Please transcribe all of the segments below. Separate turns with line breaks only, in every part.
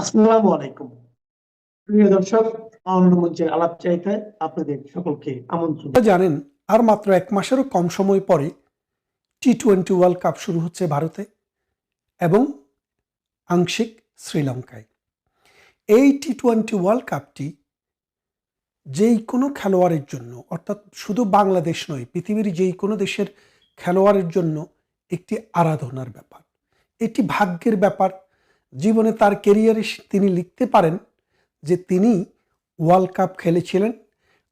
আসসালামু আলাইকুম। প্রিয় দর্শক মঞ্চের আলাপ আপনাদের সকলকে আমন্ত্রণ।
জানেন, আর মাত্র এক মাসেরও কম সময় পরে টি টোয়েন্টি ওয়ার্ল্ড কাপ শুরু হচ্ছে ভারতে এবং আংশিক শ্রীলঙ্কায়। এই টি টোয়েন্টি ওয়ার্ল্ড কাপটি যেই কোনো খেলোয়াড়ের জন্য, অর্থাৎ শুধু বাংলাদেশ নয়, পৃথিবীর যেই কোনো দেশের খেলোয়াড়ের জন্য একটি আরাধনার ব্যাপার। এটি ভাগ্যের ব্যাপার জীবনে তার কেরিয়ারে তিনি লিখতে পারেন যে তিনি ওয়ার্ল্ড কাপ খেলেছিলেন,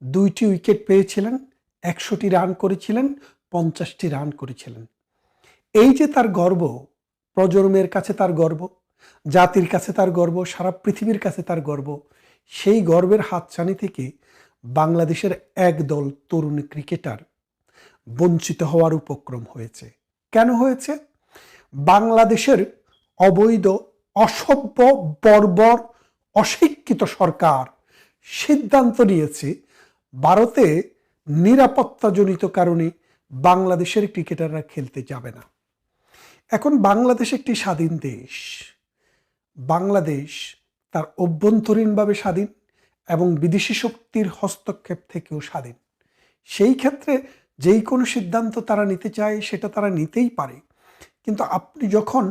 দুইটি উইকেট পেয়েছিলেন, একশোটি রান করেছিলেন, পঞ্চাশটি রান করেছিলেন। এই যে তার গর্ব, প্রজন্মের কাছে তার গর্ব, জাতির কাছে তার গর্ব, সারা পৃথিবীর কাছে তার গর্ব, সেই গর্বের হাতছানি থেকে বাংলাদেশের একদল তরুণ ক্রিকেটার বঞ্চিত হওয়ার উপক্রম হয়েছে। কেন হয়েছে? বাংলাদেশের অবৈধ অসভ্য, বর্বর, অশিক্ষিত সরকার সিদ্ধান্ত নিয়েছে ভারতে নিরাপত্তাজনিত কারণে বাংলাদেশের ক্রিকেটাররা খেলতে যাবে না। এখন বাংলাদেশ একটি স্বাধীন দেশ। বাংলাদেশ তার অভ্যন্তরীণভাবে স্বাধীন এবং বিদেশি শক্তির হস্তক্ষেপ থেকেও স্বাধীন। সেই ক্ষেত্রে যেই কোনো সিদ্ধান্ত তারা নিতে চায় সেটা তারা নিতেই পারে। কিন্তু আপনি যখন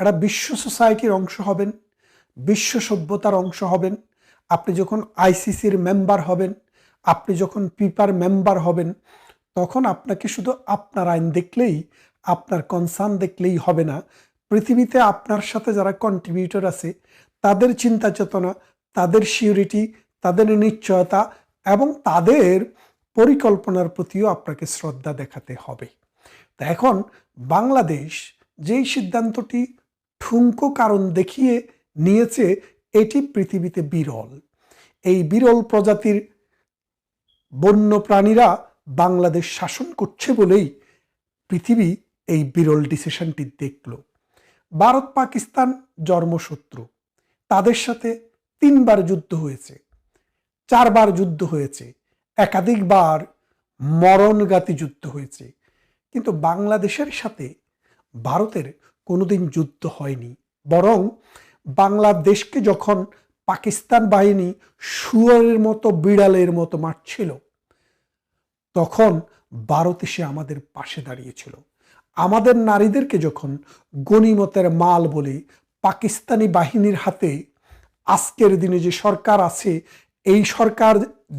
একটা বিশ্ব সোসাইটির অংশ হবেন, বিশ্ব সভ্যতার অংশ হবেন, আপনি যখন আইসিসির মেম্বার হবেন, আপনি যখন পিপার মেম্বার হবেন, তখন আপনাকে শুধু আপনার আইন দেখলেই, আপনার কনসার্ন দেখলেই হবে না। পৃথিবীতে আপনার সাথে যারা কন্ট্রিবিউটর আছে, তাদের চিন্তা চেতনা, তাদের সিউরিটি তাদের নিশ্চয়তা এবং তাদের পরিকল্পনার প্রতিও আপনাকে শ্রদ্ধা দেখাতে হবে। তা এখন বাংলাদেশ যেই সিদ্ধান্তটি ঠুনকো কারণ দেখিয়ে নিয়েছে এটি পৃথিবীতে বিরল। এই বিরল প্রজাতির বন্য প্রাণীরা বাংলাদেশ শাসন করছে বলেই পৃথিবী এই বিরল ডিসিশনটি দেখল। ভারত পাকিস্তান জন্মশত্রু। তাদের সাথে তিনবার যুদ্ধ হয়েছে, চারবার যুদ্ধ হয়েছে, একাধিকবার মরণঘাতী যুদ্ধ হয়েছে। কিন্তু বাংলাদেশের সাথে ভারতের কোনোদিন যুদ্ধ হয়নি। বরং বাংলাদেশকে যখন পাকিস্তান বাহিনী শুয়ারের মতো, বিড়ালের মতো মারছিল, তখন ভারত এসে আমাদের পাশে দাঁড়িয়েছিল। আমাদের নারীদেরকে যখন গণিমতের মাল বলে পাকিস্তানি বাহিনীর হাতে আজকের দিনে যে সরকার আছে, এই সরকার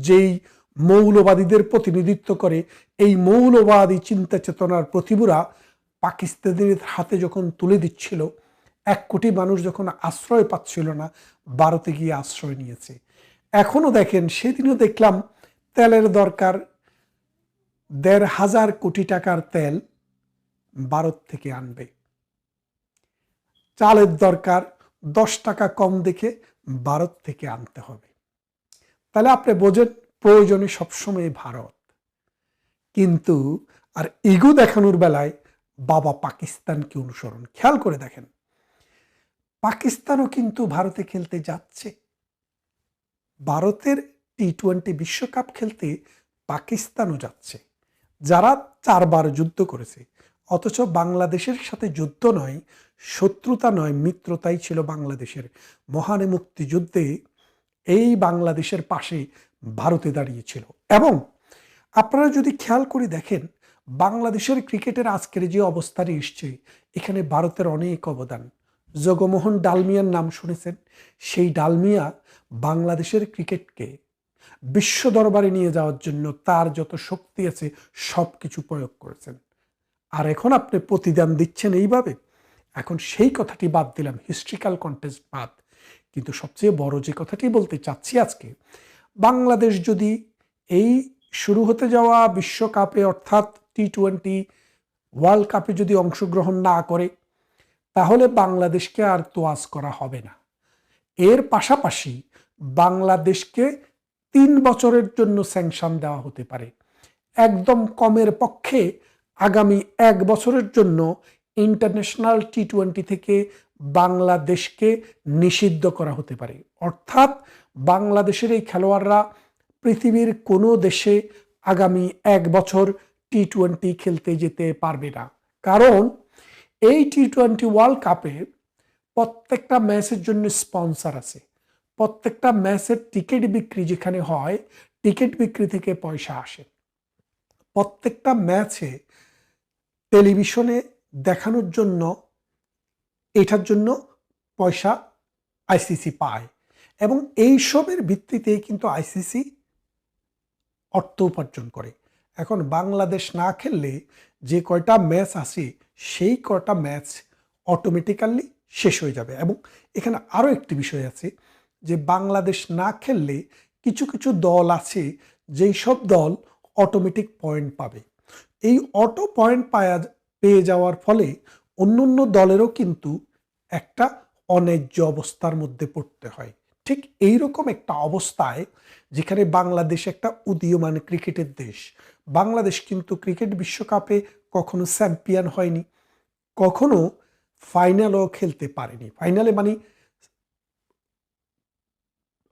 যেই মৌলবাদীদের প্রতিনিধিত্ব করে, এই মৌলবাদী চিন্তা চেতনার প্রতিভূরা পাকিস্তানের হাতে যখন তুলে দিচ্ছিল, এক কোটি মানুষ যখন আশ্রয় পাচ্ছিল না, ভারতে গিয়ে আশ্রয় নিয়েছে। এখনও দেখেন, সেদিনও দেখলাম তেলের দরকার দেড় হাজার কোটি টাকার তেল ভারত থেকে আনবে। চালের দরকার দশ টাকা কম দেখে ভারত থেকে আনতে হবে। তাহলে আপনি বোঝেন, প্রয়োজনে সবসময় ভারত। কিন্তু আর ইগো দেখানোর বেলায় বাবা পাকিস্তানকে অনুসরণ। খেয়াল করে দেখেন, পাকিস্তানও কিন্তু ভারতে খেলতে যাচ্ছে। ভারতের টি টোয়েন্টি বিশ্বকাপ খেলতে পাকিস্তানও যাচ্ছে। যারা চারবার যুদ্ধ করেছে, অথচ বাংলাদেশের সাথে যুদ্ধ নয়, শত্রুতা নয়, মিত্রতাই ছিল বাংলাদেশের। মহানে মুক্তিযুদ্ধে এই বাংলাদেশের পাশে ভারতে দাঁড়িয়েছিল। এবং আপনারা যদি খেয়াল করে দেখেন বাংলাদেশের ক্রিকেটের আজকের যে অবস্থানে এসছে, এখানে ভারতের অনেক অবদান। জগমোহন ডালমিয়ার নাম শুনেছেন। সেই ডালমিয়া বাংলাদেশের ক্রিকেটকে বিশ্ব দরবারে নিয়ে যাওয়ার জন্য তার যত শক্তি আছে সব কিছু প্রয়োগ করেছেন। আর এখন আপনি প্রতিদান দিচ্ছেন এইভাবে। এখন সেই কথাটি বাদ দিলাম, হিস্ট্রিক্যাল কন্টেস্ট বাদ। কিন্তু সবচেয়ে বড় যে কথাটি বলতে চাচ্ছি আজকে, বাংলাদেশ যদি এই শুরু হতে যাওয়া বিশ্বকাপে অর্থাৎ টি টোয়েন্টি ওয়ার্ল্ড কাপে যদি অংশগ্রহণ না করে, তাহলে বাংলাদেশকে আর তোয়াজ করা হবে না। এর পাশাপাশি বাংলাদেশকে তিন বছরের জন্য স্যাংশন দেওয়া হতে পারে। একদম কমের পক্ষে আগামী এক বছরের জন্য ইন্টারন্যাশনাল টি টোয়েন্টি থেকে বাংলাদেশকে নিষিদ্ধ করা হতে পারে। অর্থাৎ বাংলাদেশের এই খেলোয়াড়রা পৃথিবীর কোনো দেশে আগামী এক বছর টি টোয়েন্টি খেলতে যেতে পারবে না। কারণ এই টি টোয়েন্টি ওয়ার্ল্ড কাপে প্রত্যেকটা ম্যাচের জন্য স্পন্সর আছে। প্রত্যেকটা ম্যাচের টিকিট বিক্রি যেখানে হয়, টিকিট বিক্রি থেকে পয়সা আসে। প্রত্যেকটা ম্যাচে টেলিভিশনে দেখানোর জন্য, এটার জন্য পয়সা আইসিসি পায়। এবং এইসবের ভিত্তিতেই কিন্তু আইসিসি অর্থ উপার্জন করে। এখন বাংলাদেশ না খেললে যে কয়টা ম্যাচ আছে, সেই কয়টা ম্যাচ অটোমেটিক্যালি শেষ হয়ে যাবে। এবং এখানে আরও একটি বিষয় আছে যে বাংলাদেশ না খেললে কিছু কিছু দল আছে যেই সব দল অটোমেটিক পয়েন্ট পাবে। এই অটো পয়েন্ট পায়া, পেয়ে যাওয়ার ফলে অন্য অন্য দলেরও কিন্তু একটা অন্যায্য অবস্থার মধ্যে পড়তে হয়। ঠিক এইরকম একটা অবস্থায় যেখানে বাংলাদেশ একটা উদীয়মান ক্রিকেটের দেশ বাংলাদেশ কিন্তু ক্রিকেট বিশ্বকাপে কখনো চ্যাম্পিয়ন হয়নি, কখনো ফাইনালও খেলতে পারেনি। ফাইনালে মানে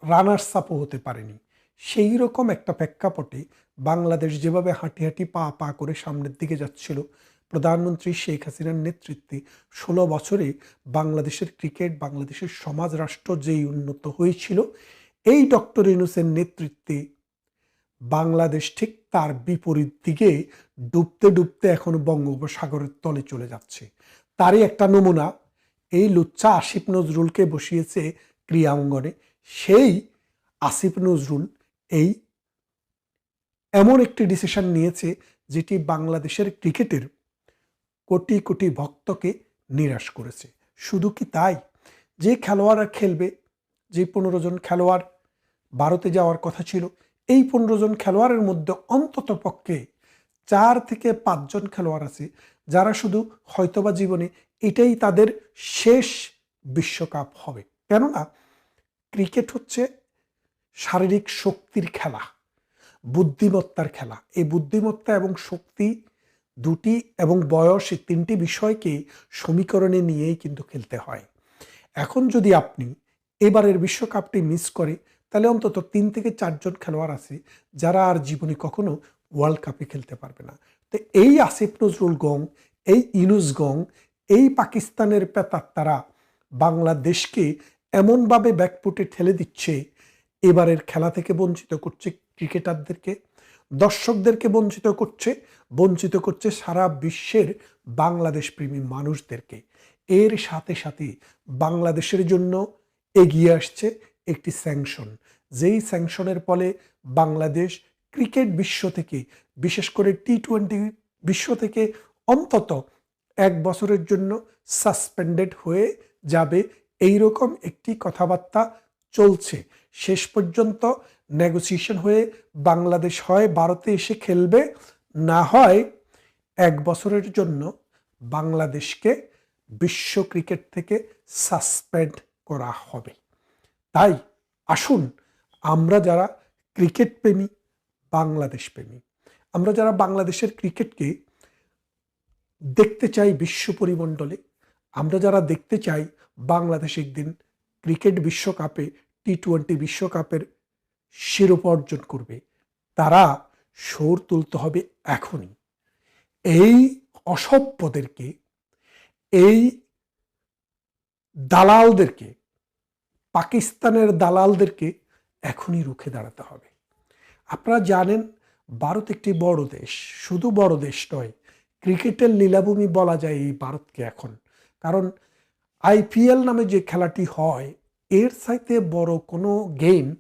রানার্স আপও হতে পারেনি। সেই রকম একটা প্রেক্ষাপটে বাংলাদেশ যেভাবে হাঁটি হাঁটি পা পা করে সামনের দিকে যাচ্ছিল, প্রধানমন্ত্রী শেখ হাসিনার নেতৃত্বে ষোলো বছরে বাংলাদেশের ক্রিকেট, বাংলাদেশের সমাজ রাষ্ট্র যেই উন্নত হয়েছিল, এই ডক্টর ইউনুসের নেতৃত্বে বাংলাদেশ ঠিক তার বিপরীত দিকে ডুবতে ডুবতে এখন বঙ্গোপসাগরের তলে চলে যাচ্ছে। তারই একটা নমুনা, এই লুচ্চা আসিফ নজরুলকে বসিয়েছে ক্রিয়া অঙ্গনে। সেই আসিফ নজরুল এই এমন একটি ডিসিশন নিয়েছে যেটি বাংলাদেশের ক্রিকেটের কোটি কোটি ভক্তকে নিরাশ করেছে। শুধু কি তাই? যে খেলোয়াড়রা খেলবে, যে পনেরো জন খেলোয়াড়, ভারতে যাওয়ার কথা ছিল এই পনেরো জন খেলোয়াড়ের মধ্যে অন্তত পক্ষে চার থেকে পাঁচজন খেলোয়াড় আছে, যারা শুধু হয়তোবা জীবনে এটাই তাদের শেষ বিশ্বকাপ হবে। কেননা, ক্রিকেট হচ্ছে শারীরিক শক্তির খেলা, বুদ্ধিমত্তার খেলা। এই বুদ্ধিমত্তা এবং শক্তি দুটি এবং বয়স এই তিনটি বিষয়কে সমীকরণে নিয়েই কিন্তু খেলতে হয়। এখন যদি আপনি এবারের বিশ্বকাপটি মিস করে তাহলে অন্তত তিন থেকে চারজন খেলোয়াড় আছে যারা আর জীবনে কখনো ওয়ার্ল্ড কাপে খেলতে পারবে না। তো এই আসিফ নজরুল গং, এই ইনুস গং, এই পাকিস্তানের পেতাত্তারা বাংলাদেশকে এমনভাবে ব্যাকপুটে ঠেলে দিচ্ছে, এবারের খেলা থেকে বঞ্চিত করছে ক্রিকেটারদেরকে, দর্শকদেরকে বঞ্চিত করছে বঞ্চিত করছে সারা বিশ্বের বাংলাদেশ প্রেমী মানুষদেরকে। এর সাথে সাথে বাংলাদেশের জন্য এগিয়ে আসছে একটি স্যাংশন যেই স্যাংশনের ফলে বাংলাদেশ ক্রিকেট বিশ্ব থেকে, বিশেষ করে টি টোয়েন্টি বিশ্ব থেকে অন্তত এক বছরের জন্য সাসপেন্ডেড হয়ে যাবে। এই রকম একটি কথাবার্তা চলছে। শেষ পর্যন্ত নেগোসিয়েশন হয়ে বাংলাদেশ হয়, ভারতে এসে খেলবে। না হয় এক বছরের জন্য বাংলাদেশকে বিশ্ব ক্রিকেট থেকে সাসপেন্ড করা হবে। তাই আসুন আমরা যারা ক্রিকেট প্রেমী, বাংলাদেশ প্রেমী, আমরা যারা বাংলাদেশের ক্রিকেটকে দেখতে চাই বিশ্ব পরিমণ্ডলে, আমরা যারা দেখতে চাই বাংলাদেশ একদিন ক্রিকেট বিশ্বকাপে টি টোয়েন্টি বিশ্বকাপের শিরোপা অর্জন করবে। তারা সোর তুলতে হবে এখনই। এই অসভ্যদেরকে, এই দালালদেরকে পাকিস্তানের দালালদেরকে এখনই রুখে দাঁড়াতে হবে। আপনারা জানেন, ভারত একটি বড় দেশ। শুধু বড় দেশ নয়, ক্রিকেটের লীলাভূমি বলা যায় এই ভারতকে এখন। কারণ, আইপিএল নামে যে খেলাটি হয়, এর সাইতে বড় কোনো গেম,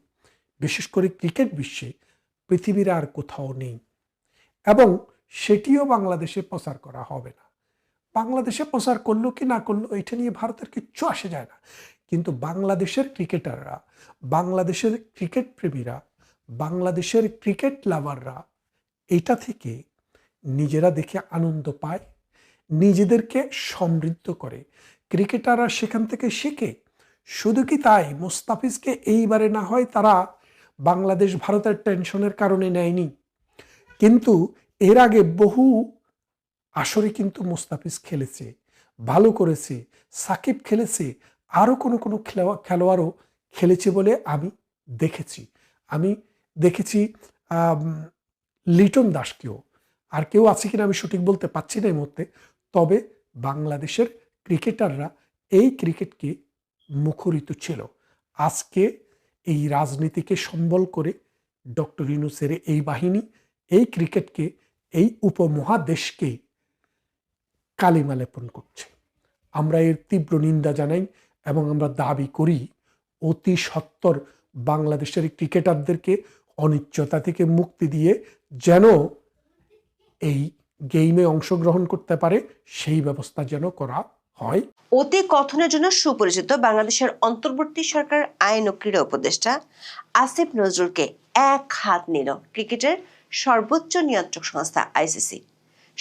বিশেষ করে ক্রিকেট বিশ্বে, পৃথিবীর আর কোথাও নেই। এবং সেটিও বাংলাদেশে প্রচার করা হবে না। বাংলাদেশে প্রচার করল কি না করল, এটা নিয়ে ভারতের কিচ্ছু আসে যায় না। কিন্তু বাংলাদেশের ক্রিকেটাররা, বাংলাদেশের ক্রিকেট প্রেমীরা, বাংলাদেশের ক্রিকেট লাভাররা এটা থেকে নিজেরা দেখে আনন্দ পায়, নিজেদেরকে সমৃদ্ধ করে। ক্রিকেটাররা সেখান থেকে শেখে, শুধু কি তাই? মুস্তাফিজকে এইবারে না হয় তারা বাংলাদেশ ভারতের টেনশনের কারণে নেয়নি। কিন্তু এর আগে বহু আসরে কিন্তু মুস্তাফিজ খেলেছে, ভালো করেছে, সাকিব খেলেছে আরও কোনো কোনো খেলোয়া- খেলোয়াড়ও খেলেছে বলে আমি দেখেছি। আমি দেখেছি লিটন দাসকেও। আর কেউ আছে কিনা আমি সঠিক বলতে পারছি না এই মুহূর্তে, তবে বাংলাদেশের ক্রিকেটাররা এই ক্রিকেটকে মুখরিত ছিল। আজকে এই রাজনীতিকে সম্বল করে ডক্টর ইউনুসের এই বাহিনী এই ক্রিকেটকে, এই উপমহাদেশকে কালিমা লেপন করছে। আমরা এর তীব্র নিন্দা জানাই। এবং আমরা দাবি করি অতি সত্বর বাংলাদেশের ক্রিকেটারদেরকে অনিশ্চয়তা থেকে মুক্তি দিয়ে যেন এই গেইমে অংশগ্রহণ করতে পারে, সেই ব্যবস্থা যেন করা হয়।
অতি কথনের জন্য সুপরিচিত বাংলাদেশের অন্তর্বর্তী সরকার আইন ও ক্রীড়া উপদেষ্টা আসিফ নজরুলকে এক হাত নিল ক্রিকেটের সর্বোচ্চ নিয়ন্ত্রক সংস্থা আইসিসি।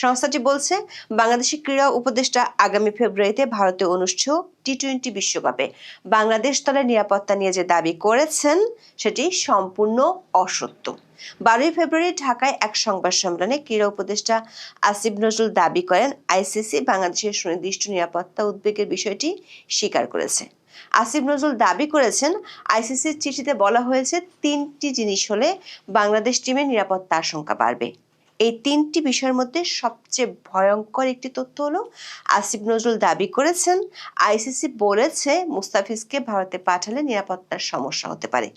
সংস্থাটি বলছে বাংলাদেশের ক্রীড়া উপদেষ্টা আগামী ফেব্রুয়ারিতে ভারতে অনুষ্ঠেয় টি টোয়েন্টি বিশ্বকাপে বাংলাদেশ দলের নিরাপত্তা নিয়ে যে দাবি করেছেন, সেটি সম্পূর্ণ অসত্য। বারোই ফেব্রুয়ারি ঢাকায় এক সংবাদ সম্মেলনে ক্রীড়া উপদেষ্টা আসিফ নজরুল দাবি করেন, আইসিসি বাংলাদেশের সুনির্দিষ্ট নিরাপত্তা উদ্বেগের বিষয়টি স্বীকার করেছে। আসিফ নজরুল দাবি করেছেন, আইসিসির চিঠিতে বলা হয়েছে, তিনটি জিনিস হলে বাংলাদেশ টিমের নিরাপত্তা আশঙ্কা বাড়বে। এই তিনটি বিষয়ের মধ্যে সবচেয়ে ভয়ঙ্কর একটি তথ্য হলো, আসিফ নজরুল দাবি করেছেন, আইসিসি বলেছে মুস্তাফিজকে ভারতে পাঠালে নিরাপত্তার সমস্যা হতে পারে।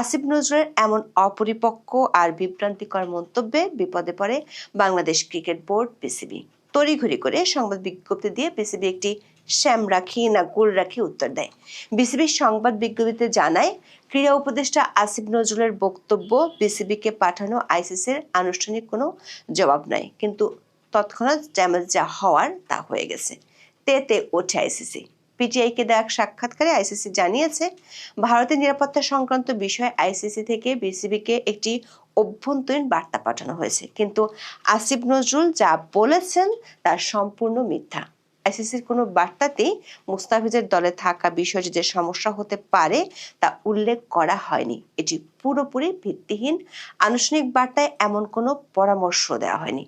আসিফ নজরুলের এমন অপরিপক্ক আর বিভ্রান্তিকর মন্তব্যে বিপদে পড়ে বাংলাদেশ ক্রিকেট বোর্ড বিসিবি তড়িঘড়ি করে সংবাদ বিজ্ঞপ্তি দিয়ে বিসিবি একটি শ্যাম রাখি না গোল রাখি উত্তর দেয়। বিসিবির সংবাদ বিজ্ঞপ্তিতে জানায়, ক্রীড়া উপদেষ্টা আসিফ নজরুলের বক্তব্য বিসিবিকে পাঠানো আইসিসির আনুষ্ঠানিক কোনো জবাব নাই। কিন্তু তৎক্ষণাৎ ড্যামেজ যা হওয়ার তা হয়ে গেছে। তেতে ওঠে আইসিসি। পিটিআইকে দেওয়া এক সাক্ষাৎকারে আইসিসি জানিয়েছে, ভারতের নিরাপত্তা সংক্রান্ত বিষয়ে আইসিসি থেকে বিসিবিকে একটি অভ্যন্তরীণ বার্তা পাঠানো হয়েছে। কিন্তু আসিফ নজরুল যা বলেছেন তা সম্পূর্ণ মিথ্যা। আইসিসির কোনো বার্তাতেই মুস্তাফিজের দলে থাকা বিষয়ে যে সমস্যা হতে পারে তা উল্লেখ করা হয়নি। এটি পুরোপুরি ভিত্তিহীন। আনুষ্ঠানিক বার্তায় এমন কোনো পরামর্শ দেওয়া হয়নি।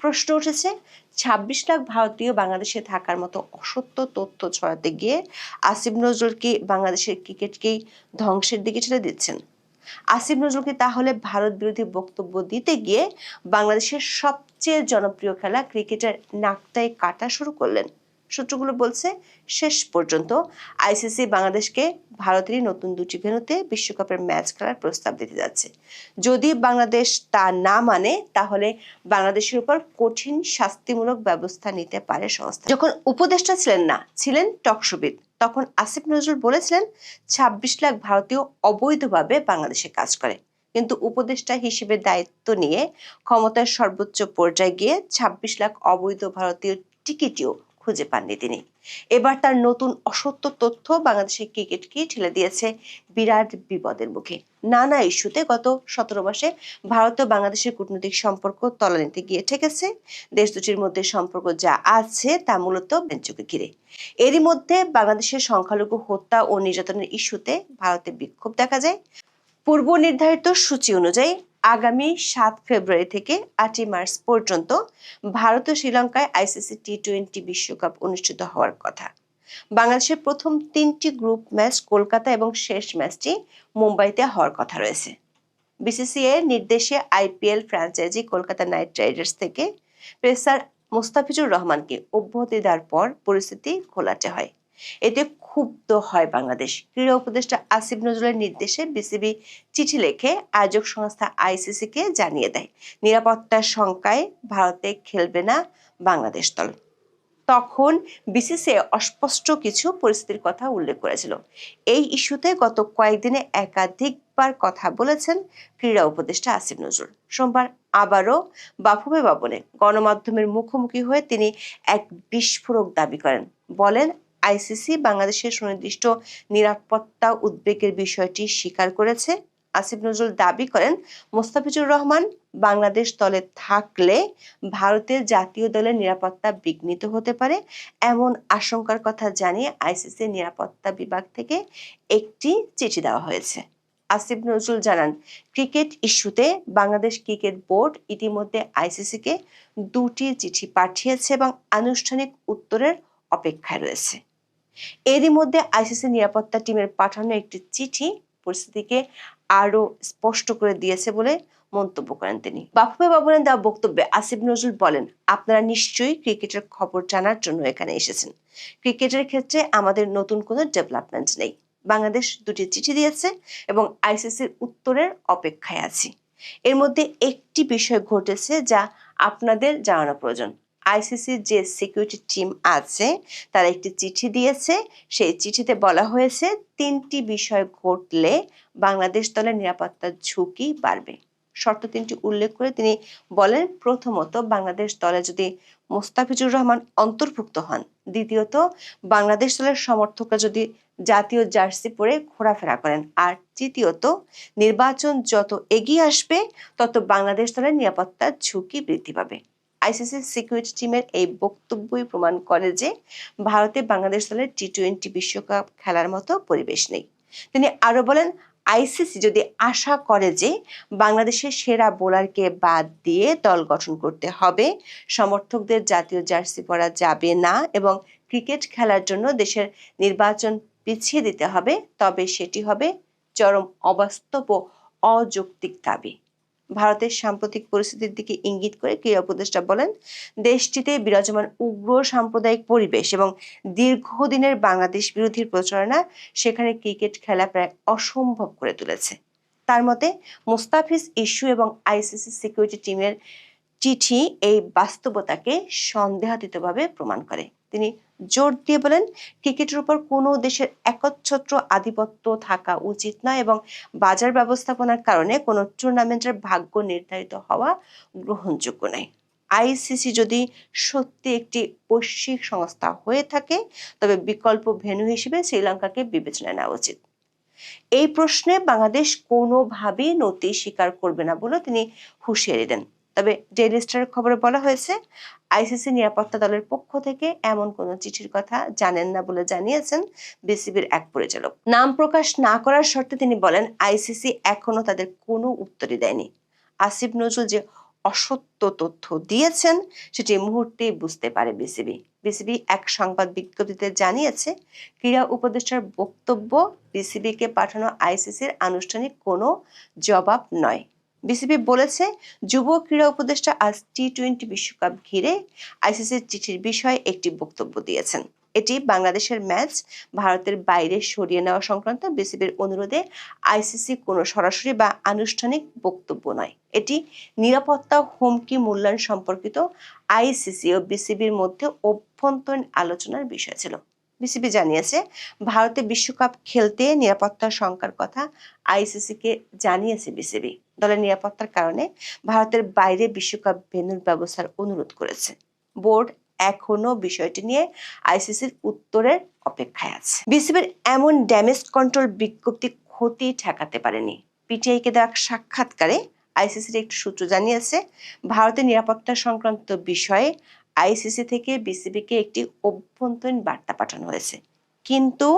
প্রশ্ন উঠেছে, ছাব্বিশ লাখ ভারতীয় বাংলাদেশে থাকার মতো অসত্য তথ্য ছড়াতে গিয়ে আসিফ নজরুল কি বাংলাদেশের ক্রিকেটকেই ধ্বংসের দিকে ছেড়ে দিচ্ছেন। আসিফ নজরুলকে তাহলে ভারত বিরোধী বক্তব্য দিতে গিয়ে বাংলাদেশের সবচেয়ে জনপ্রিয় খেলা ক্রিকেটের নাকটাই কাটা শুরু করলেন। সূত্রগুলো বলছে, শেষ পর্যন্ত আইসিসি বাংলাদেশকে ভারতেরই নতুন দুটি ভেন্যুতে বিশ্বকাপের ম্যাচ খেলার প্রস্তাব দিতে যাচ্ছে। যদি বাংলাদেশ তা না মানে তাহলে বাংলাদেশের উপর কঠিন শাস্তিমূলক ব্যবস্থা নিতে পারে সংস্থা। যখন উপদেষ্টা ছিলেন না, ছিলেন টকশবিদ। তখন আসিফ নজরুল বলেছিলেন, ছাব্বিশ লাখ ভারতীয় অবৈধভাবে বাংলাদেশে কাজ করে। কিন্তু উপদেষ্টা হিসেবে দায়িত্ব নিয়ে ক্ষমতার সর্বোচ্চ পর্যায়ে গিয়ে ছাব্বিশ লাখ অবৈধ ভারতীয় টিকিটিও খুঁজে পাননি তিনি। এবার তার নতুন অসত্য তথ্য বাংলাদেশের ক্রিকেটকে ঠেলে দিয়েছে বিরাট বিপদের মুখে। নানা ইস্যুতে গত সতেরো মাসে ভারত ও বাংলাদেশের কূটনৈতিক সম্পর্ক তলানিতে গিয়ে ঠেকেছে। দেশ দুটির মধ্যে সম্পর্ক যা আছে তা মূলত বেঞ্চকে ঘিরে। এরই মধ্যে বাংলাদেশের সংখ্যালঘু হত্যা ও নির্যাতনের ইস্যুতে ভারতে বিক্ষোভ দেখা যায়। পূর্ব নির্ধারিত সূচি অনুযায়ী আগামী সাত ফেব্রুয়ারি থেকে আটই মার্চ পর্যন্ত ভারত ও শ্রীলঙ্কায় আইসিসি টি টোয়েন্টি বিশ্বকাপ অনুষ্ঠিত হওয়ার কথা। বাংলাদেশের প্রথম তিনটি গ্রুপ ম্যাচ কলকাতা এবং শেষ ম্যাচটি মুম্বাইতে হওয়ার কথা রয়েছে। বিসিসিআই নির্দেশে IPL franchise Kolkata Knight Riders থেকে পেসার মোস্তাফিজুর রহমানকে অব্যাহতি দেওয়ার পর পরিস্থিতি ঘোলাটে হয়। এতে ক্ষুব্ধ হয় বাংলাদেশ। ক্রীড়া উপদেষ্টা আসিফ নজরুলের নির্দেশে বিসিবি চিঠি লিখে আয়োজক সংস্থা আইসিসি কে জানিয়ে দেয়, নিরাপত্তার শঙ্কায় ভারতে খেলবে না বাংলাদেশ দল। তখন বিসিসিআই অস্পষ্ট কিছু পরিস্থিতির কথা উল্লেখ করেছিল। এই ইস্যুতে গত কয়েকদিনে একাধিকবার কথা বলেছেন ক্রীড়া উপদেষ্টা আসিফ নজরুল। সোমবার আবারও বাফুবে ভবনে গণমাধ্যমের মুখোমুখি হয়ে তিনি এক বিস্ফোরক দাবি করেন। বলেন আইসিসি বাংলাদেশের সুনির্দিষ্ট নিরাপত্তা উদ্বেগের বিষয়টি স্বীকার করেছে। আসিফ নজরুল দাবি করেন, মোস্তাফিজুর রহমান, বাংলাদেশ দলে থাকলে ভারতের জাতীয় দলের নিরাপত্তা বিঘ্নিত হতে পারে এমন আশঙ্কার কথা জানিয়ে আইসিসি নিরাপত্তা বিভাগ থেকে একটি চিঠি দেওয়া হয়েছে। আসিফ নজরুল জানান, ক্রিকেট ইস্যুতে বাংলাদেশ ক্রিকেট বোর্ড ইতিমধ্যে আইসিসিকে দুটি চিঠি পাঠিয়েছে এবং আনুষ্ঠানিক উত্তরের অপেক্ষায় রয়েছে। এরই মধ্যে আইসিসি নিরাপত্তা টিমের পাঠানো একটি চিঠি পরিস্থিতিকে আরও স্পষ্ট করে দিয়েছে বলে মন্তব্য করেন তিনি। বাফুফে ভবনে দেওয়া বক্তব্যে আসিফ নজরুল বলেন, আপনারা নিশ্চয়ই ক্রিকেটের খবর জানার জন্য এখানে এসেছেন। ক্রিকেটের ক্ষেত্রে আমাদের নতুন কোনো ডেভেলপমেন্ট নেই। বাংলাদেশ দুটি চিঠি দিয়েছে এবং আইসিসির উত্তরের অপেক্ষায় আছি। এর মধ্যে একটি বিষয় ঘটেছে যা আপনাদের জানানো প্রয়োজন। আইসিসির যে সিকিউরিটি টিম আছে, তারা একটি চিঠি দিয়েছে। সেই চিঠিতে বলা হয়েছে, তিনটি বিষয় ঘটলে বাংলাদেশ দলের নিরাপত্তার ঝুঁকি বাড়বে। শর্ত তিনটি উল্লেখ করে তিনি বলেন, প্রথমত, বাংলাদেশ দলে যদি মোস্তাফিজুর রহমান অন্তর্ভুক্ত হন, দ্বিতীয়ত, বাংলাদেশ দলের সমর্থকরা যদি জাতীয় জার্সি পরে ঘোরাফেরা করেন, আর তৃতীয়ত, নির্বাচন যত এগিয়ে আসবে, তত বাংলাদেশ দলের নিরাপত্তার ঝুঁকি বৃদ্ধি পাবে। আইসিসি সিকিউরিটি টিমের এই বক্তব্যই প্রমাণ করে যে ভারতে বাংলাদেশ দলের টি টোয়েন্টি বিশ্বকাপ খেলার মতো পরিবেশ নেই। তিনি আরও বলেন, আইসিসি যদি আশা করে যে বাংলাদেশের সেরা বোলারকে বাদ দিয়ে দল গঠন করতে হবে, সমর্থকদের জাতীয় জার্সি পরা যাবে না এবং ক্রিকেট খেলার জন্য দেশের নির্বাচন পিছিয়ে দিতে হবে, তবে সেটি হবে চরম অবাস্তব ও অযৌক্তিক দাবি। ভারতের সাম্প্রতিক পরিস্থিতির দিকে ইঙ্গিত করে ক্রীড়া উপদেষ্টা বলেন, দেশটিতে বিরাজমান উগ্র সাম্প্রদায়িক পরিবেশ এবং দীর্ঘদিনের বাংলাদেশ বিরোধী প্রচারণা সেখানে ক্রিকেট খেলা প্রায় অসম্ভব করে তুলেছে। তার মতে, মুস্তাফিজ ইস্যু এবং আইসিসি সিকিউরিটি টিমের চিঠি এই বাস্তবতাকে সন্দেহাতীতভাবে প্রমাণ করে। তিনি জোর দিয়ে বলেন ক্রিকেটের উপর কোনো দেশের একচ্ছত্র আধিপত্য থাকা উচিত নয় এবং বাজার ব্যবস্থাপনার কারণে কোনো টুর্নামেন্টের ভাগ্য নির্ধারিত হওয়া গ্রহণযোগ্য নয়। আইসিসি যদি সত্যি একটি বৈশ্বিক সংস্থা হয়ে থাকে, তবে বিকল্প ভেন্যু হিসেবে শ্রীলঙ্কাকে বিবেচনায় নেওয়া উচিত। এই প্রশ্নে বাংলাদেশ কোনোভাবেই নতি স্বীকার করবে না বলে তিনি হুঁশিয়ারি দেন। তবে ডেইলি স্টারের খবরে বলা হয়েছে, আইসিসি নিরাপত্তা দলের পক্ষ থেকে এমন কোনো চিঠির কথা জানেন না বলে জানিয়েছেন বিসিবির এক পরিচালক। নাম প্রকাশ না করার শর্তে তিনি বলেন, আইসিসি এখনও তাদের কোনো উত্তরই দেয়নি। আসিফ নজরুল যে অসত্য তথ্য দিয়েছেন, সেটি মুহূর্তেই বুঝতে পারে বিসিবি। বিসিবি এক সংবাদ বিজ্ঞপ্তিতে জানিয়েছে, ক্রীড়া উপদেষ্টার বক্তব্য বিসিবিকে পাঠানো আইসিসির আনুষ্ঠানিক কোনো জবাব নয়। বিসিবি বলেছে, যুব ক্রীড়া উপদেষ্টা আজ টি টোয়েন্টি বিশ্বকাপ ঘিরে আইসিসির চিঠির বিষয়ে একটি বক্তব্য দিয়েছেন। এটি বাংলাদেশের ম্যাচ ভারতের বাইরে সরিয়ে নেওয়া সংক্রান্ত বিসিবির অনুরোধে আইসিসি কোনো সরাসরি বা আনুষ্ঠানিক বক্তব্য নয়। এটি নিরাপত্তা হুমকি মূল্যায়ন সম্পর্কিত আইসিসি ও বিসিবির মধ্যে অভ্যন্তরীণ আলোচনার বিষয় ছিল। বিসিবি জানিয়েছে, ভারতে বিশ্বকাপ খেলতে নিরাপত্তার শঙ্কার কথা আইসিসিকে জানিয়েছে বিসিবি। দলের নিরাপত্তার কারণে ভারতের বাইরে বিশ্বকাপ ভেন্যুর ব্যবস্থার অনুরোধ করেছে। বোর্ড এখনও বিষয়টি নিয়ে আইসিসির উত্তরের অপেক্ষায় আছে। বিসিবির এমন ড্যামেজ কন্ট্রোল বিজ্ঞপ্তি ক্ষতি ঠেকাতে পারেনি। পিটিআইকে দেওয়া সাক্ষাৎকারে আইসিসির একটি সূত্র জানিয়েছে, ভারতের নিরাপত্তা সংক্রান্ত বিষয়ে আইসিসি থেকে বিসিবিকে একটি অভ্যন্তরীণ বার্তা পাঠানো হয়েছে। কিন্তু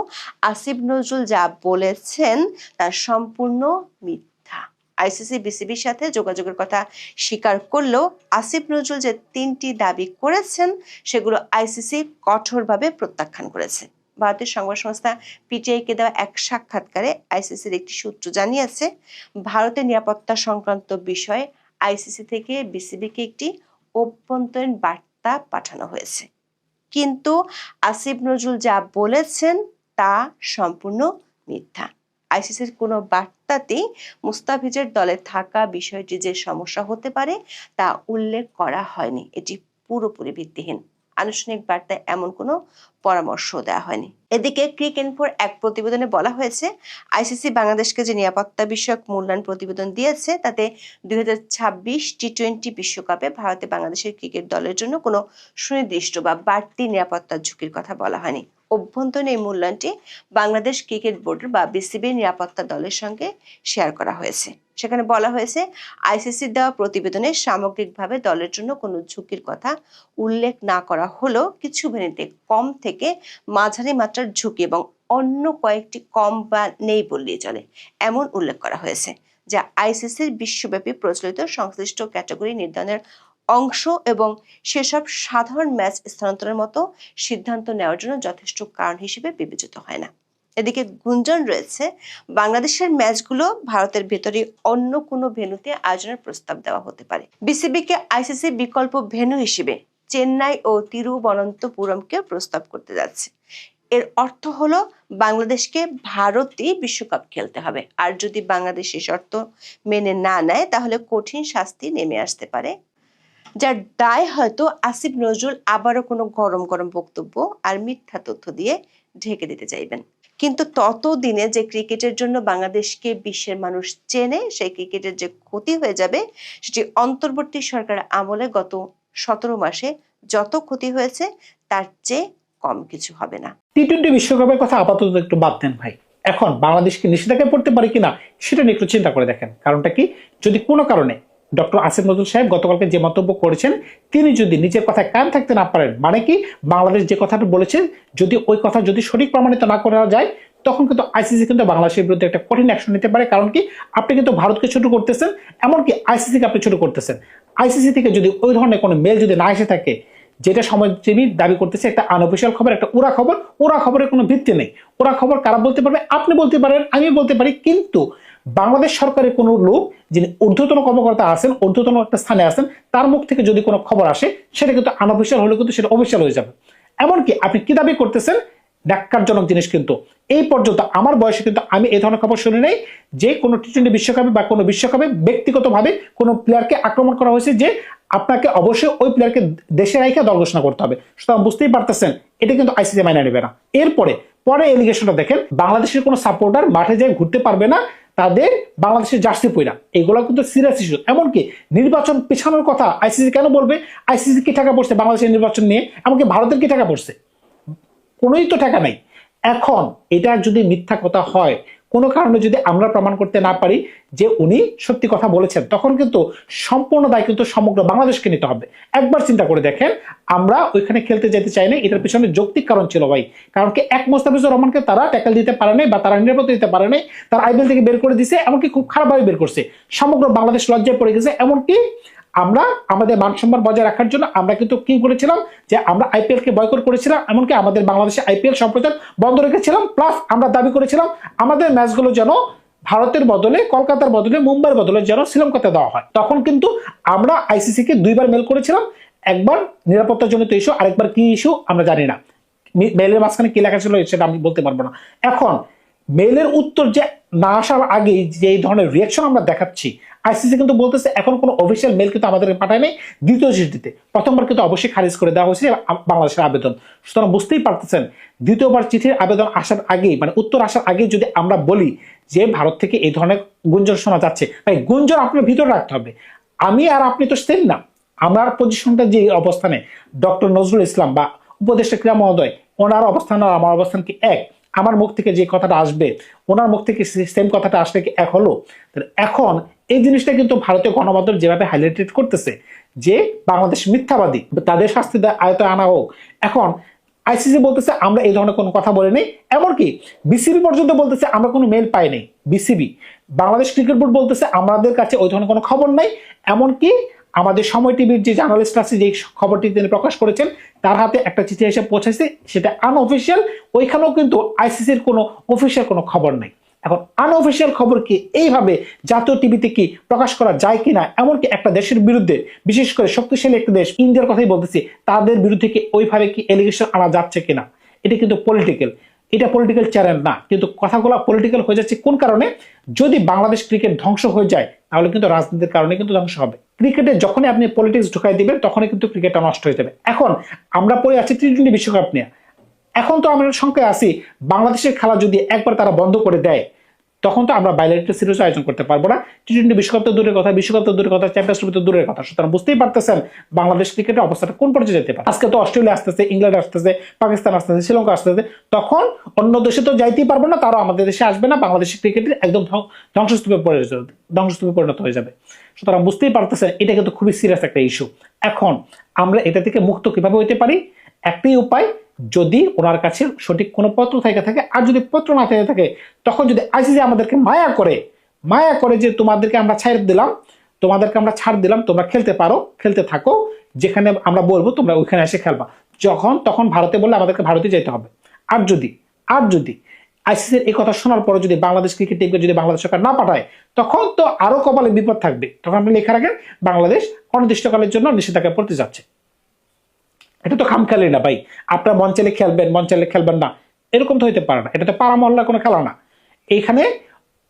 আসিফ নজরুল যা বলেছেন তা সম্পূর্ণ মিথ্যা। আইসিসি, বিসিবির সাথে যোগাযোগের কথা স্বীকার করলেও আসিফ নজরুল যে তিনটি দাবি করেছেন, সেগুলো আইসিসি কঠোরভাবে প্রত্যাখ্যান করেছে। ভারতের সংবাদ সংস্থা পিটিআইকে দেওয়া এক সাক্ষাৎকারে আইসিসির একটি সূত্র জানিয়েছে, ভারতের নিরাপত্তা সংক্রান্ত বিষয়ে আইসিসি থেকে বিসিবিকে একটি অভ্যন্তরীণ বার্তা পাঠানো হয়েছে। কিন্তু আসিফ নজরুল যা বলেছেন তা সম্পূর্ণ মিথ্যা। আইসিসির কোনো বার্তাতেই মুস্তাফিজের দলে থাকা বিষয়টি যে সমস্যা হতে পারে তা উল্লেখ করা হয়নি। এটি পুরোপুরি ভিত্তিহীন। আনুষ্ঠানিক বার্তায় এমন কোনো পরামর্শ দেওয়া হয়নি। এদিকে ক্রিক ইনফোর এক প্রতিবেদনে বলা হয়েছে, আইসিসি বাংলাদেশকে যে নিরাপত্তা বিষয়ক মূল্যায়ন প্রতিবেদন দিয়েছে, তাতে দুই হাজার ছাব্বিশ টি টোয়েন্টি বিশ্বকাপে ভারতে বাংলাদেশের ক্রিকেট দলের জন্য কোনো সুনির্দিষ্ট বা বাড়তি নিরাপত্তা ঝুঁকির কথা বলা হয়নি। অভ্যন্তরীণ এই মূল্যায়নটি বাংলাদেশ ক্রিকেট বোর্ডের বা বিসিবির নিরাপত্তা দলের সঙ্গে শেয়ার করা হয়েছে। সেখানে বলা হয়েছে আইসিসির দেওয়া প্রতিবেদনে সামগ্রিকভাবে দলের জন্য কোনো ঝুঁকির কথা উল্লেখ না করা হলেও কিছু ভেনিতে কম থেকে মাঝারি মাত্রার ঝুঁকি এবং অন্য কয়েকটি কম বা নেই বললেই চলে, এমন উল্লেখ করা হয়েছে, যা আইসিসির বিশ্বব্যাপী প্রচলিত সংশ্লিষ্ট ক্যাটাগরি নির্ধারণের অংশ এবং সেসব সাধারণ ম্যাচ স্থানান্তরের মতো সিদ্ধান্ত নেওয়ার জন্য যথেষ্ট কারণ হিসেবে বিবেচিত হয় না। এদিকে গুঞ্জন রয়েছে, বাংলাদেশের ম্যাচগুলো ভারতের ভেতরে অন্য কোনো ভেন্যুতে আয়োজনের প্রস্তাব দেওয়া হতে পারে। বিসিবিকে আইসিসি বিকল্প ভেন্যু হিসেবে চেন্নাই ও তিরুবনন্তপুরমকে প্রস্তাব করতে যাচ্ছে। এর অর্থ হলো বাংলাদেশকে ভারতেই বিশ্বকাপ খেলতে হবে। আর যদি বাংলাদেশ এই শর্ত মেনে না নেয়, তাহলে কঠিন শাস্তি নেমে আসতে পারে যার দায় হয়তো আসিফ নজরুল আবারও কোনো গরম গরম বক্তব্য আর মিথ্যা তথ্য দিয়ে ঢেকে দিতে চাইবেন। কিন্তু ততদিনে যে ক্রিকেটের জন্য বাংলাদেশকে বিশ্বের মানুষ চেনে, সেই ক্রিকেটের যে ক্ষতি হয়ে যাবে, সেটি অন্তর্বর্তী সরকার আমলে গত সতেরো মাসে যত ক্ষতি হয়েছে, তার চেয়ে কম কিছু হবে না।
টি টোয়েন্টি বিশ্বকাপের কথা আপাতত একটু বাদ দেন ভাই। এখন বাংলাদেশকে নিষেধাজ্ঞায় পড়তে পারে কিনা, সেটা নিয়ে একটু চিন্তা করে দেখেন। কারণটা কি? যদি কোনো কারণে ডক্টর আসিফ নজরুল সাহেব গতকালকে যে মন্তব্য করেছেন, তিনি যদি নিজের কথায় কান থাকতে না পারেন মানে কি? বাংলাদেশ যে কথাটা বলেছেন যদি ওই কথা যদি সঠিক প্রমাণিত না করা যায়, তখন কিন্তু আইসিসি কিন্তু বাংলাদেশের বিরুদ্ধে একটা কঠিন অ্যাকশন নিতে পারে। কারণ কি? আপনি কিন্তু ভারতকে ছোট করতেছেন, এমনকি আইসিসিকে আপনি ছোট করতেছেন। আইসিসি থেকে যদি ওই ধরনের কোনো মেল যদি না এসে থাকে যেটা সমাজজীবী দাবি করতেছে একটা আনঅফিসিয়াল খবর, একটা ওরা খবর। ওরা খবরের কোনো ভিত্তি নেই। ওরা খবর কারা বলতে পারবে? আপনি বলতে পারেন আমি বলতে পারি। কিন্তু বাংলাদেশ সরকারের কোনো লোক যিনি ঊর্ধ্বতন কর্মকর্তা আছেন, ঊর্ধ্বতন একটা স্থানে আছেন, তার মুখ থেকে যদি কোনো খবর আসে, সেটা কিন্তু আনঅফিসিয়াল হলে কিন্তু সেটা অফিসিয়াল হয়ে যাবে। এমনকি আপনি কি দাবি করতেছেন? ন্যাক্কারজনক জিনিস কিন্তু। এই পর্যন্ত আমার বয়সে কিন্তু আমি এই ধরনের খবর শুনি নাই। যে কোনো টি টোয়েন্টি বিশ্বকাপে বা কোনো বিশ্বকাপে ব্যক্তিগতভাবে কোনো প্লেয়ারকে আক্রমণ করা হয়েছে যে আপনাকে অবশ্যই ওই প্লেয়ারকে দেশে রাইখে দল ঘোষণা করতে হবে। সুতরাং বুঝতেই পারতেছেন, এটা কিন্তু আইসিসি মাইনে নেবে না। এরপরে, পরে এলিগেশনটা দেখেন, বাংলাদেশের কোনো সাপোর্টার মাঠে যায় ঘুরতে পারবে না তাদের বাংলাদেশের জার্সি পইরা। এগুলো কিন্তু সিরিয়াস ইস্যু এমনকি নির্বাচন পেছানোর কথা আইসিসি কেন বলবে? আইসিসি কি টাকা পড়ছে বাংলাদেশের নির্বাচন নিয়ে? এমনকি ভারতের কি টাকা পড়ছে? কোনোই তো টাকা নাই। এখন এটা যদি মিথ্যা কথা হয়, কোনো কারণে যদি আমরা প্রমাণ করতে না পারি যে উনি সত্যি কথা বলেছেন, তখন কিন্তু সম্পূর্ণ দায় কিন্তু সমগ্র বাংলাদেশকে নিতে হবে। একবার চিন্তা করে দেখেন, আমরা ওইখানে খেলতে যেতে চাই না এটার পিছনে যৌক্তিক কারণ ছিল ভাই। কারণ কি এক মোস্তাফিজুর রহমানকে তারা ট্যাকেল দিতে পারে নাই বা তারা নিরাপত্তা দিতে পারে নাই, তারা আইপিএল থেকে বের করে দিছে, এমনকি খুব খারাপভাবে বের করছে। সমগ্র বাংলাদেশ লজ্জায় পড়ে গেছে, এমনকি আমরা আমাদের মান সম্মান বজায় রাখার জন্য আমরা কিন্তু কি করেছিলাম যে আমরা আইপিএল কে বয়কট করেছিলাম, এমনকি আমাদের বাংলাদেশে আইপিএল সম্প্রচার বন্ধ রেখেছিলাম প্লাস আমরা দাবি করেছিলাম আমাদের ম্যাচগুলো যেন ভারতের বদলে, কলকাতার বদলে, মুম্বাইয়ের বদলে যেন শ্রীলঙ্কাতে দেওয়া হয়। তখন কিন্তু আমরা আইসিসি কে দুইবার মেল করেছিলাম, একবার নিরাপত্তার জনিত ইস্যু আরেকবার কি ইস্যু আমরা জানি না। মেলের মাঝখানে কি লেখা ছিল সেটা আমি বলতে পারব না। এখন মেলের উত্তর যে না আসার আগেই যে এই ধরনের রিয়াকশন আমরা দেখাচ্ছি আইসিসি কিন্তু বলতেছে, এখন কোনো অফিসিয়াল মেল কিন্তু আমাদেরকে পাঠায় নাই। দ্বিতীয় চিঠিতে প্রথমবার কিন্তু অবশ্যই খারিজ করে দেওয়া হয়েছে বাংলাদেশের আবেদন। সুতরাং বুঝতেই পারতেছেন, দ্বিতীয়বার চিঠির আবেদন আসার আগেই মানে উত্তর আসার আগে যদি আমরা বলি যে ভারত থেকে এই ধরনের গুঞ্জন শোনা যাচ্ছে, ভাই, গুঞ্জন আপনার ভিতরে রাখতে হবে। আমি আর আপনি তো সেম না। আমার পজিশনটা যে অবস্থানে, ডক্টর নজরুল ইসলাম বা উপদেষ্টা ক্রীড়া মহোদয়, ওনার অবস্থান আর আমার অবস্থান কি এক? আমার মুখ থেকে যে কথাটা আসবে, ওনার মুখ থেকে সেম কথাটা আসলে কি এক হলো? এখন এই জিনিসটা কিন্তু ভারতীয় গণমাধ্যম যেভাবে হাইলাইটেড করতেছে, যে বাংলাদেশ মিথ্যাবাদী, তাদের শাস্তি আয়ত আনা হোক। এখন আইসিসি বলতেছে, আমরা এই ধরনের কোনো কথা বলিনি। এমনকি বিসিবি পর্যন্ত বলতেছে, আমরা কোনো মেল পাইনি। বিসিবি বাংলাদেশ ক্রিকেট বোর্ড বলতেছে, আমাদের কাছে ওই ধরনের কোনো খবর নাই। এমনকি আমাদের সময় টিভির যে জার্নালিস্ট আছে, যে খবরটি তিনি প্রকাশ করেছেন, তার হাতে একটা চিঠি এসে পৌঁছেছে, সেটা আনঅফিসিয়াল ওইখানেও কিন্তু আইসিসির কোনো অফিসিয়াল কোনো খবর নেই। এখন আনঅফিসিয়াল খবর কি, এইভাবে জাতীয় টিভিতে কি প্রকাশ করা যায় কিনা, এমনকি একটা দেশের বিরুদ্ধে, বিশেষ করে শক্তিশালী একটা দেশ, ইন্ডিয়ার কথাই বলতেছি, তাদের বিরুদ্ধে কি ওইভাবে কি এলিগেশন আনা যাচ্ছে কিনা? এটা কিন্তু পলিটিক্যাল এটা পলিটিক্যাল চ্যানেল না, কিন্তু কথাগুলো পলিটিক্যাল হয়ে যাচ্ছে কোন কারণে? যদি বাংলাদেশ ক্রিকেট ধ্বংস হয়ে যায়, তাহলে কিন্তু রাজনীতির কারণে কিন্তু ধ্বংস হবে। ক্রিকেটে যখনই আপনি পলিটিক্স ঢুকাই দিবেন, তখনই কিন্তু ক্রিকেটটা নষ্ট হয়ে যাবে। এখন আমরা পড়ে আছি টি টোয়েন্টি বিশ্বকাপ নিয়ে। এখন তো আমরা সংখ্যায় আছি। বাংলাদেশের খেলা যদি একবার তারা বন্ধ করে দেয় তখন তো আমরা বাইলেটার সিরিজ আয়োজন করতে পারব না। টি টোয়েন্টি বিশ্বকাপ তো দূরের কথা, বিশ্বকাপ তো দূরের কথা চ্যাম্পিয়ন্স ট্রফি তো দূরের কথা। সুতরাং বুঝতেই পারতেছেন বাংলাদেশ ক্রিকেটের অবস্থাটা কোন পর্যায়ে যেতে পারে। আজকে তো অস্ট্রেলিয়া আসতেছে, ইংল্যান্ড আসতেছে, পাকিস্তান আসতেছে, শ্রীলঙ্কা আসতেছে। তখন অন্য দেশে তো যাইতেই পারব না, তারাও আমাদের দেশে আসবে না বাংলাদেশের ক্রিকেটের একদম ধ্বংসস্তূপে পড়ে ধ্বংসস্তূপে পরিণত হয়ে যাবে। সুতরাং বুঝতেই পারতেছেন, এটা কিন্তু খুবই সিরিয়াস একটা ইস্যু এখন আমরা এটা থেকে মুক্ত কীভাবে হইতে পারি? একটাই উপায় যদি ওনার কাছে সঠিক কোনো পত্র থেকে থাকে, আর যদি পত্র না থেকে থাকে, তখন যদি আইসিসি আমাদেরকে মায়া করে মায়া করে যে তোমাদেরকে আমরা ছাড় দিলাম, তোমাদেরকে আমরা ছাড় দিলাম, তোমরা খেলতে পারো, খেলতে থাকো, যেখানে আমরা বলব তোমরা ওইখানে এসে খেলবা। যখন, তখন ভারতে বললে আমাদেরকে ভারতে যেতে হবে। আর যদি আর যদি আইসিসির এই কথা শোনার পরে যদি বাংলাদেশ ক্রিকেট টিমকে যদি বাংলাদেশ সরকার না পাঠায়, তখন তো আরও কপালে বিপদ থাকবে। তখন আপনি লেখা রাখেন বাংলাদেশ অনির্দিষ্টকালের জন্য নিষেধাজ্ঞা পড়তে যাচ্ছে। এটা তো খাম খেলে না, ভাই। আপনার মন চাইলে খেলবেন, মন চাইলে খেলবেন না। এরকম তো হইতে পারে না। এটা তো পাড়া মহল্লার কোনো খেলা না। এইখানে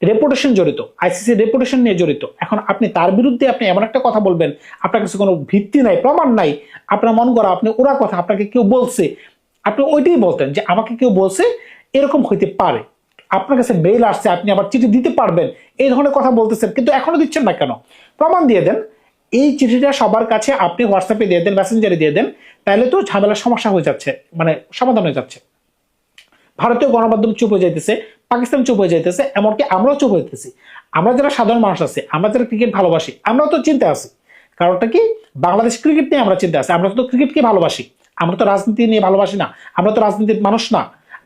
রেপুটেশন জড়িত আইসিসি রেপুটেশন নিয়ে জড়িত। এখন আপনি তার বিরুদ্ধে আপনি এমন একটা কথা বলবেন, আপনার কাছে কোনো ভিত্তি নাই, প্রমাণ নাই। আপনার মন করা আপনি ওরা কথা, আপনাকে কেউ বলছে, আপনি ওইটাই বলতেন যে আমাকে কেউ বলছে, এরকম হইতে পারে। আপনার কাছে মেইল আসছে, আপনি আবার চিঠি দিতে পারবেন। এই ধরনের কথা বলতেছেন, কিন্তু এখনও দিচ্ছেন না কেন? প্রমাণ দিয়ে দেন। এই চিঠিটা সবার কাছে আপনি হোয়াটসঅ্যাপে দিয়ে দেন মেসেঞ্জারে দিয়ে দেন। তাহলে তো ঝামেলার সমস্যা হয়ে যাচ্ছে মানে সমাধান হয়ে যাচ্ছে। ভারতীয় গণমাধ্যম চুপ হয়ে যাইতেছে, পাকিস্তান চুপ হয়ে যাইতেছে, এমনকি আমরাও চুপ হইতেছি আমরা যারা সাধারণ মানুষ আছে, আমরা যারা ক্রিকেট ভালোবাসি, আমরাও তো চিন্তা আছি। কারণটা কি? বাংলাদেশ ক্রিকেট নিয়ে আমরা চিন্তা আছি, আমরা তো ক্রিকেটকে ভালোবাসি। আমরা তো রাজনীতি নিয়ে ভালোবাসি না, আমরা তো রাজনীতির মানুষ না।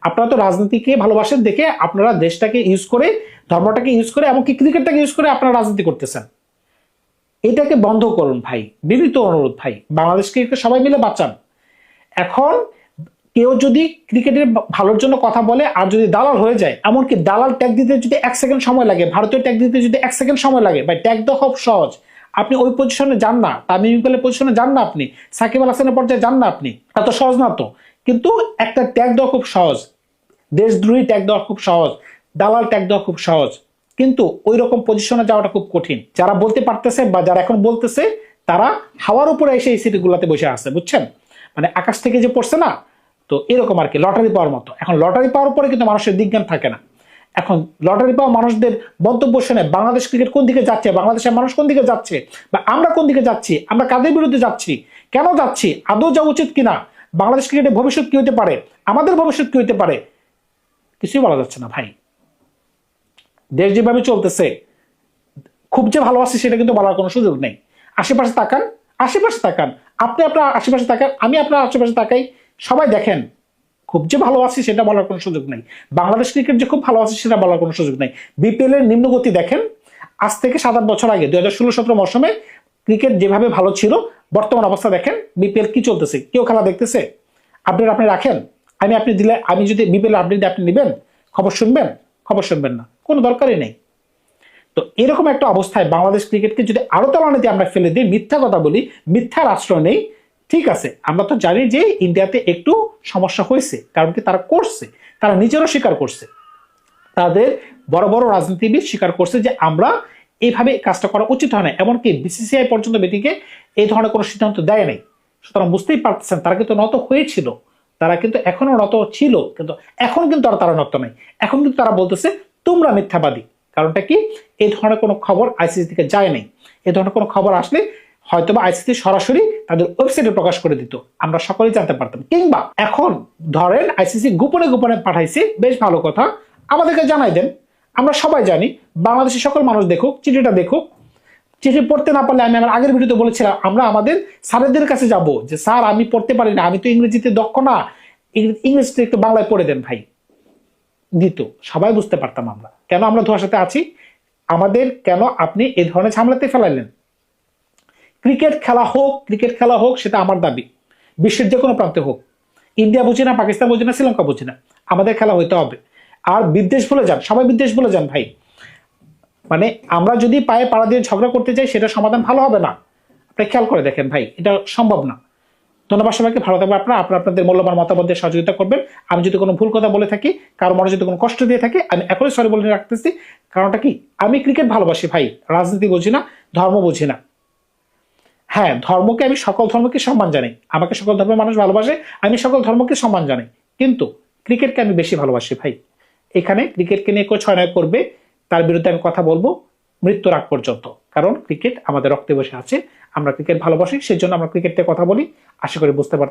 আপনারা তো রাজনীতিকে ভালোবাসেন দেখে আপনারা দেশটাকে ইউজ করে, ধর্মটাকে ইউজ করে, এমনকি ক্রিকেটটাকে ইউজ করে আপনারা রাজনীতি করতেছেন। এটাকে বন্ধ করুন ভাই, বিনীত অনুরোধ ভাই। বাংলাদেশ ক্রিকেট সবাই মিলে বাঁচান। এখন কেউ যদি ক্রিকেটের ভালোর জন্য কথা বলে আর যদি দালাল হয়ে যায়, এমনকি দালাল ট্যাগ দিতে যদি এক সেকেন্ড সময় লাগে, ভারতীয় ট্যাগ দিতে যদি এক সেকেন্ড সময় লাগে, ভাই ট্যাগ তো খুব সহজ। আপনি ওই পজিশনে যান না, তামিম ইকবালের পজিশনে যান না আপনি, সাকিব আল হাসানের পর্যায়ে যান না আপনি এত সহজ না তো। কিন্তু একটা ট্যাগ দেওয়া খুব সহজ। দেশদ্রোহী ট্যাগ দেওয়া খুব সহজ। দালাল ট্যাগ দেওয়া খুব সহজ। কিন্তু ওই রকম পজিশনে যাওয়াটা খুব কঠিন। যারা বলতে পারতেছে বা যারা এখন বলতেছে, তারা হাওয়ার উপরে এসে এই সিটিগুলোতে বসে আছে, বুঝছেন? মানে আকাশ থেকে যে পড়ছে না, তো এরকম আর কি লটারি পাওয়ার মতো। এখন লটারি পাওয়ার পরে কিন্তু মানুষের বিজ্ঞান থাকে না। এখন লটারি পাওয়া মানুষদের মন্তব্য শুনে বাংলাদেশ ক্রিকেট কোন দিকে যাচ্ছে, বাংলাদেশের মানুষ কোন দিকে যাচ্ছে, বা আমরা কোন দিকে যাচ্ছি, আমরা কাদের বিরুদ্ধে যাচ্ছি, কেন যাচ্ছি, আদৌ যাওয়া উচিত কিনা, বাংলাদেশ ক্রিকেটের ভবিষ্যৎ কি হতে পারে, আমাদের ভবিষ্যৎ কি হতে পারে, কিছুই বলা যাচ্ছে না ভাই। দেশ যেভাবে চলতেছে, খুব যে ভালোবাসি সেটা কিন্তু বলার কোনো সুযোগ নেই। আশেপাশে তাকান আশেপাশে তাকান। আপনি আপনার আশেপাশে তাকান, আমি আপনার আশেপাশে তাকাই, সবাই দেখেন। খুব যে ভালো আছি সেটা বলার কোনো সুযোগ নেই। বাংলাদেশ ক্রিকেট যে খুব ভালো আছে সেটা বলার কোনো সুযোগ নেই। বিপিএল এর নিম্নগতি দেখেন, আজ থেকে সাত আট বছর আগে, দুই হাজার ষোলো সতেরো মৌসুমে ক্রিকেট যেভাবে ভালো ছিল, বর্তমান অবস্থা দেখেন, বিপিএল কি চলতেছে, কেউ খেলা দেখতেছে? আপডেট আপনি রাখেন, আমি আপনি দিলে, আমি যদি বিপিএল আপডেট আপনি নেবেন, খবর শুনবেন? খবর শুনবেন না। কোনো দরকারই নেই। তো এরকম একটা অবস্থায় বাংলাদেশ ক্রিকেটকে যদি আরও তলানিতে আমরা ফেলে দিই, মিথ্যা কথা বলি, মিথ্যার আশ্রয় নেই, ঠিক আছে, আমরা তো জানি যে ইন্ডিয়াতে একটু সমস্যা হয়েছে, কারণ কি তারা করছে, তারা নিজেরও স্বীকার করছে। তাদের বড় বড় রাজনীতিবিদ স্বীকার করছে যে আমরা এইভাবে কাজটা করা উচিত হয় না, এমনকি বিসিসিআই পর্যন্ত বেটিকে এই ধরনের কোনো সিদ্ধান্ত দেয় নাই। সুতরাং বুঝতেই পারতেছেন, তারা কিন্তু নত হয়েছিল, তারা কিন্তু এখনও নত ছিল, কিন্তু এখন কিন্তু আর তারা নত নাই। এখন কিন্তু তারা বলতেছে তোমরা মিথ্যাবাদী। কারণটা কি? এই ধরনের কোনো খবর আইসিসি থেকে যায় নাই। এই ধরনের কোনো খবর আসলে হয়তো বা আইসিসি সরাসরি তাদের ওয়েবসাইটে প্রকাশ করে দিত। আমরা সকলেই জানতে পারতাম। কিংবা এখন ধরেন আইসিসি গোপনে গোপনে পাঠাইছে, বেশ ভালো কথা। আমাদেরকে জানাই দেন। আমরা সবাই জানি, বাংলাদেশের সকল মানুষ দেখুক, চিঠিটা দেখুক। চিঠি পড়তে না পারলে আমি আমার আগের ভিডিওতে বলেছিলাম, আমরা আমাদের স্যারেদের কাছে যাব যে, স্যার, আমি পড়তে পারি না, আমি তো ইংরেজিতে দক্ষ না। ইংরেজিতে একটু বাংলায় পড়ে দেন ভাই। দিত সবাই বুঝতে পারতাম আমরা। কেন আমরা সাথে আছি? আমাদের কেন আপনি এই ধরনের ঝামেলাতে ফেলাইলেন? ক্রিকেট খেলা হোক, ক্রিকেট খেলা হোক, সেটা আমার দাবি। বিশ্বের যে কোনো প্রান্তে হোক। ইন্ডিয়া বুঝি না, পাকিস্তান বুঝি না, শ্রীলঙ্কা বুঝি না। আমাদের খেলা হইতে হবে। আর বিদ্বেষ বলে যান, সবাই বিদ্বেষ বলে যান ভাই। মানে আমরা যদি পায়ে পাড়া দিয়ে ঝগড়া করতে চাই সেটা সমাধান ভালো হবে না। আপনি খেয়াল করে দেখেন ভাই, এটা সম্ভব না। ধন্যবাদ সবাইকে, ভালো থাকবে আপনারা। আপনারা আপনাদের মূল্যবান মতামত দিয়ে সহযোগিতা করবেন। আমি যদি কোনো ভুল কথা বলে থাকি, কারও মনে যদি কোনো কষ্ট দিয়ে থাকি, আমি এখনই সরি বলে রাখতেছি। কারণটা কি? আমি ক্রিকেট ভালোবাসি ভাই। রাজনীতি বুঝি না, ধর্ম বুঝি না। হ্যাঁ ধর্মকে আমি সকল ধর্মকে সম্মান জানাই। আমাকে সকল ধর্মের মানুষ ভালোবাসে, আমি সকল ধর্মকে সম্মান জানাই। কিন্তু ক্রিকেটকে আমি বেশি ভালোবাসি ভাই। এখানে ক্রিকেটকে নিয়ে কেউ ছয় করবে, তার বিরুদ্ধে আমি কথা বলব মৃত্যুর আগ পর্যন্ত। কারণ ক্রিকেট আমাদের রক্তে বসে আছে। আমরা ক্রিকেট ভালোবাসি সেই জন্য আমরা ক্রিকেট কথা বলি। আশা করি বুঝতে পারছি